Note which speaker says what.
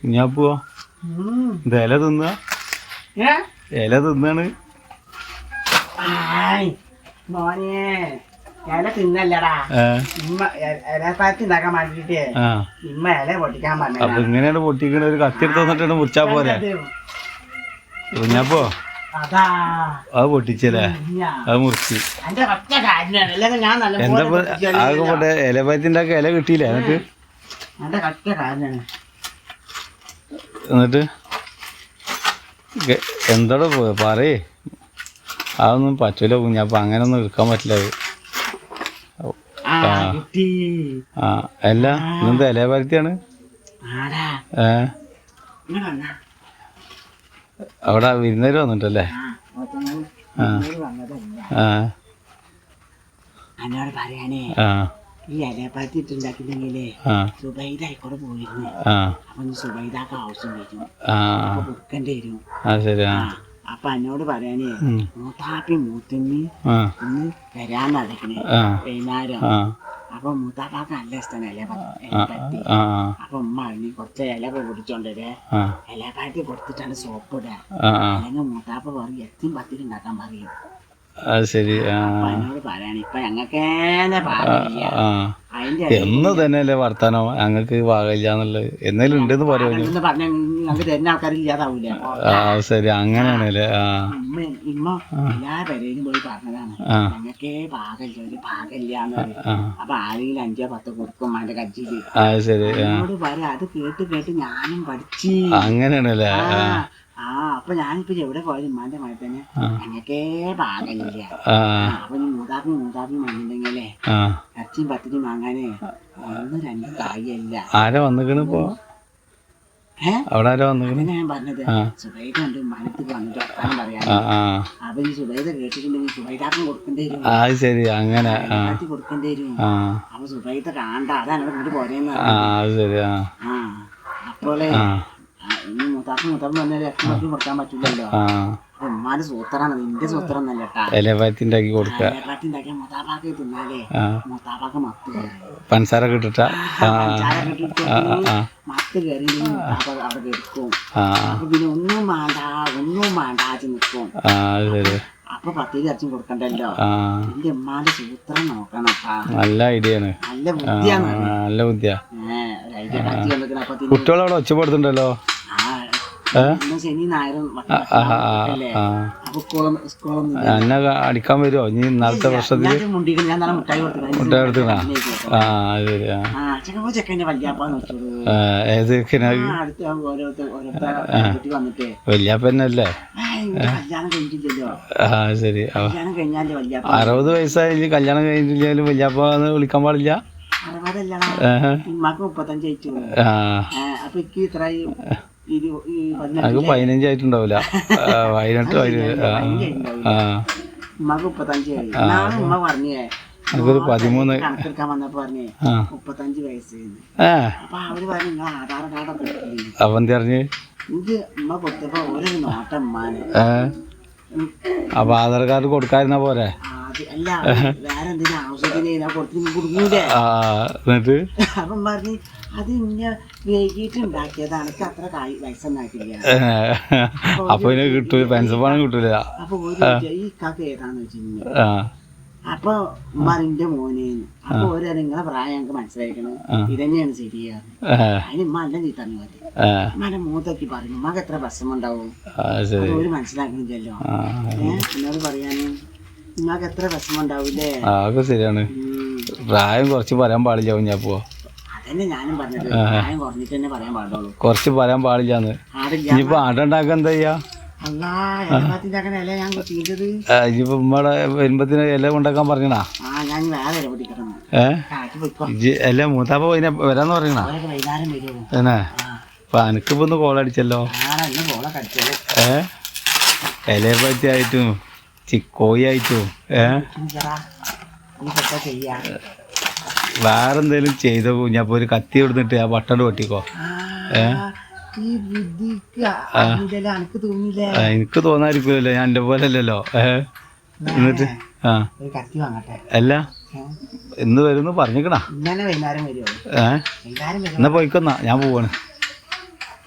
Speaker 1: കുഞ്ഞാപ്പോ ഇത് ഇല തിന്ന. ഇല തിന്നാണ്.
Speaker 2: മോനെ ഇല തിന്നല്ലടാ. വേണ്ടിട്ട് ഇമ്മ ഇല പൊട്ടിക്കാൻ
Speaker 1: അപ്പൊ ഇങ്ങനെയാണ് പൊട്ടിക്കണ ഒരു കത്തി എടുത്ത് വന്നിട്ടാണ് മുറിച്ചാ പോരെ. ഞാപ്പോ
Speaker 2: അതാ.
Speaker 1: പൊട്ടിച്ചല്ലേ. അത് മുറിച്ച്.
Speaker 2: ഞാൻ
Speaker 1: എന്താ പോട്ടെ ഇല കിട്ടിയില്ലേ? എന്നിട്ട്? എന്നിട്ട് എന്തോടെ പോയ പറയേ. അതൊന്നും പറ്റൂല ഞാൻ അങ്ങനെ ഒന്നും എടുക്കാൻ പറ്റില്ല. അത്
Speaker 2: ആ.
Speaker 1: അല്ല ഇന്നെന്ത് ഇല പരത്തിയാണ്? ഏ? അവിടെ വിരുന്നേര് വന്നിട്ടല്ലേ?
Speaker 2: ആ
Speaker 1: ആ. ആ.
Speaker 2: ഈ ഇലപ്പാത്തി ഇട്ടുണ്ടാക്കില്ലെങ്കിലേ
Speaker 1: ആ.
Speaker 2: സുബൈദ ആയിക്കോടെ പോയിരുന്നു അപ്പൊ സുബൈദാക്ക് ആവശ്യം വരും. അപ്പൊ കൊടുക്കേണ്ടി വരും. അപ്പൊ എന്നോട് പറയാനേ. മൂത്താപ്പി മൂത്തമ്മി ഒന്ന് വരാൻ നടക്കണേ വൈകുന്നേരം. അപ്പൊ മൂത്താപ്പാക്ക് നല്ല ഇഷ്ടം ഇല
Speaker 1: ആ
Speaker 2: പറ്റി
Speaker 1: ആ
Speaker 2: അപ്പൊ ഉമ്മ അണ്ണി കുറച്ച് ഇല പൊടിച്ചോണ്ടേ
Speaker 1: ആ.
Speaker 2: ഇല കൊടുത്തിട്ടാണ് സോപ്പ് ഇടുക
Speaker 1: ആ ആ.
Speaker 2: അല്ലെങ്കിൽ മൂത്താപ്പ പറയും എത്തിയും പത്തിരി ഉണ്ടാക്കാൻ പറയും.
Speaker 1: അത് ശരി എന്ന് തന്നെയല്ലേ വർത്താനം? ഞങ്ങൾക്ക് പാകില്ല എന്നുള്ളത് എന്നാലും ഉണ്ടെന്ന്
Speaker 2: പറയുന്നു
Speaker 1: ആ ശരി. അങ്ങനെയാണല്ലേ ആ.
Speaker 2: എല്ലാ പോയി പറഞ്ഞതാണ്.
Speaker 1: ആ.
Speaker 2: ഞങ്ങൾക്കേ പാകല്ല ഒരു പാകല്ലാന്ന് അപ്പൊ ആരെങ്കിലും അഞ്ചോ പത്തോ കൊടുക്കും അതിന്റെ കജ്ജിയിൽ.
Speaker 1: ആ ശരി ആ.
Speaker 2: എന്നോട് അത് കേട്ട് കേട്ട് ഞാനും പഠിച്ചു.
Speaker 1: അങ്ങനെയാണല്ലേ
Speaker 2: അപ്പൊ ഞാനിപ്പോ എവിടെ പോയാലും ഇമ്മാന്റെ മഴ തന്നെ. ഞങ്ങൾക്കേ പാകല്ല
Speaker 1: ആ.
Speaker 2: അപ്പൊ നീ മൂതാപ്പി മൂതാപ്പി വാങ്ങിണ്ടെങ്കിലേ അച്ഛൻ പത്തിരിയും വാങ്ങാനേ ഒന്ന് രണ്ട് കായല്ല
Speaker 1: ആരാ വന്നിക്കണ് ഇപ്പോ?
Speaker 2: ഏ?
Speaker 1: അവിടെ ആരാ വന്നിക്കണ്?
Speaker 2: ഞാൻ പറഞ്ഞത്. സുബൈദ ഉണ്ട് മനത്തേക്ക് വന്നിട്ട് വർത്താനം
Speaker 1: ആ
Speaker 2: അപ്പൊ ഈ സുബൈദ കേട്ടിട്ടുണ്ടെങ്കിൽ സുബൈദാക്കും കൊടുക്കേണ്ടി വരും.
Speaker 1: ആ അത് ശരി. അങ്ങനെ
Speaker 2: കൊടുക്കേണ്ടി വരും. അപ്പൊ സുബൈദ കാണണ്ട അതാണ് ഇങ്ങോട്ട് പോരേന്ന്
Speaker 1: ആ അത് ശരി ആ.
Speaker 2: ആ. അപ്പോളെ മുത്താപ്പ് പറഞ്ഞാൽ കൊടുക്കാൻ പറ്റില്ലല്ലോ
Speaker 1: ആ.
Speaker 2: അപ്പൊ ഉമ്മാന്റെ സൂത്രാണ് നിന്റെ സൂത്രം മുത്താപ്പാക്ക് തിന്നാലേ. മുത്താപ്പാക്ക് മത്ത്
Speaker 1: പഞ്ചസാര കിട്ടിട്ട
Speaker 2: മത്ത് കയറി അവിടെ പിന്നെ ഒന്നും വേണ്ട ഒന്നും വേണ്ട ആച്ച് നിൽക്കും
Speaker 1: ആ
Speaker 2: അപ്പൊ പത്തിരി ഇറച്ചും കൊടുക്കണ്ടല്ലോ. എന്റെ ഉമ്മാന്റെ സൂത്രം നോക്കണം
Speaker 1: നല്ല ഐഡിയ ആണ്.
Speaker 2: നല്ല ബുദ്ധിയാണ്.
Speaker 1: നല്ല ബുദ്ധിയാ. കുട്ടികളവിടെ ഒച്ചപ്പെടുത്തുണ്ടല്ലോ എന്നെ അടിക്കാൻ വരുമോ ഇനി ഇന്നലത്തെ
Speaker 2: വർഷത്തിൽ മുട്ടായി കൊടുത്തു
Speaker 1: മുട്ടായി കൊടുത്തിക്കണോ? ആ ശരി ഏത് വല്യാപ്പന്നല്ലേ
Speaker 2: ആ
Speaker 1: ശരി. അറുപത് വയസ്സായി കല്യാണം കഴിഞ്ഞിട്ടില്ലാലും വല്യാപ്പ വിളിക്കാൻ പാടില്ല?
Speaker 2: അറുപതല്ലടാ.
Speaker 1: ഏഹ്.
Speaker 2: ഉമ്മാക്ക് അപ്പൊ എനിക്ക് ഇത്ര ഈ ഇരു ഈ
Speaker 1: അത്
Speaker 2: പതിനെട്ട്
Speaker 1: പതിനഞ്ച് ആയിട്ടുണ്ടാവില്ല ആ, പതിനെട്ട്
Speaker 2: ഉമ്മക്ക് മുപ്പത്തഞ്ച് ആയി. നാളെ ഉമ്മ പറഞ്ഞേ
Speaker 1: അതൊരു പതിമൂന്ന്
Speaker 2: കണക്കെടുക്കാൻ വന്നപ്പോ പറഞ്ഞേ
Speaker 1: ആ.
Speaker 2: മുപ്പത്തഞ്ച് വയസ്സ് അപ്പൊ അവർ പറഞ്ഞു നിങ്ങൾ ആധാർ കാർഡൊക്കെ
Speaker 1: അവൻ പറഞ്ഞു
Speaker 2: എനിക്ക് ഉമ്മ കൊടുത്തപ്പോ ഒരു നോട്ടം ഉമ്മാന്.
Speaker 1: ഏ? അപ്പൊ ആധാർ കാർഡ് കൊടുക്കാതിരുന്ന പോരെ?
Speaker 2: അല്ല
Speaker 1: എന്നിട്ട്?
Speaker 2: അപ്പം പറഞ്ഞു അത് ഇന്ന വൈകിട്ട് ഉണ്ടാക്കിയതാണ് എനിക്ക് അത്ര കായ് വയസ്സൊന്നാക്കില്ല
Speaker 1: അപ്പൊ കിട്ടൂല പെൻഷൻ പണം കിട്ടൂല.
Speaker 2: അപ്പൊ ഈ കഥ ഏതാന്ന് വെച്ചിട്ടുണ്ടെങ്കിൽ അപ്പൊ ഉമ്മാറിന്റെ മോനേന്ന് അപ്പൊ ഓരോ നിങ്ങളെ പ്രായം ഞങ്ങൾക്ക് മനസ്സിലാക്കണം ഇതന്നെയാണ് ശരിയാണ് അതിന് ഉമ്മ നീ ചീത്തറിഞ്ഞു മതി മല മൂത്തക്കി മകത്ര ഉമ്മക്ക് എത്ര അത് ഒരു മനസ്സിലാക്കണില്ലല്ലോ. എന്നോട് പറയാനും എത്ര വിഷമം ഉണ്ടാവൂലേ
Speaker 1: ആ, അതൊക്കെ ശരിയാണ്. പ്രായം കുറച്ച് പറയാൻ പാടില്ല ഞാൻ
Speaker 2: അതന്നെ ഞാനും പറഞ്ഞത്. പ്രായം കുറഞ്ഞിട്ട് തന്നെ പറയാൻ പാടുള്ളൂ.
Speaker 1: കുറച്ച് പറയാൻ പാടില്ലാന്ന്.
Speaker 2: ആടില്ല.
Speaker 1: ഇനിയിപ്പോ അട ഉണ്ടാക്കാൻ എന്താ ചെയ്യാ? ഇനിയിപ്പോ ഉമ്മയുടെ വരുമ്പത്തിന് ഇല ഉണ്ടാക്കാൻ പറഞ്ഞാ
Speaker 2: ആ ഞാൻ വേറെ ഇല പൊട്ടിക്കണം.
Speaker 1: ഏ?
Speaker 2: കാറ്റ് പോയിക്കോ.
Speaker 1: ഇജ്ജ് അല്ല മൂത്താപ്പ വരാന്ന് പറയണ
Speaker 2: ആ.
Speaker 1: അപ്പൊ എനിക്കിപ്പോ ഒന്ന് കോളടിച്ചല്ലോ. ഏഹ് ഇലയെ പറ്റി ആയിട്ടും ചിക്കോയി ആയിട്ടും? ഏ? വേറെന്തേലും ചെയ്ത? കുഞ്ഞപ്പോ ഒരു കത്തി എടുത്തിട്ട് ആ ബട്ടൺ പൊട്ടിക്കോ
Speaker 2: ഏ? എനിക്ക്
Speaker 1: തോന്നായിരിക്കുമല്ലോ ഞാൻ എന്റെ പോലെ അല്ലല്ലോ. എന്നിട്ട്? ആ. അല്ല.
Speaker 2: ഇന്ന്
Speaker 1: എന്ന് വരുന്നു പറഞ്ഞിക്കണ. ഏ? എന്നാ പോയിക്കൊന്നാ. ഞാൻ പോവാണ്.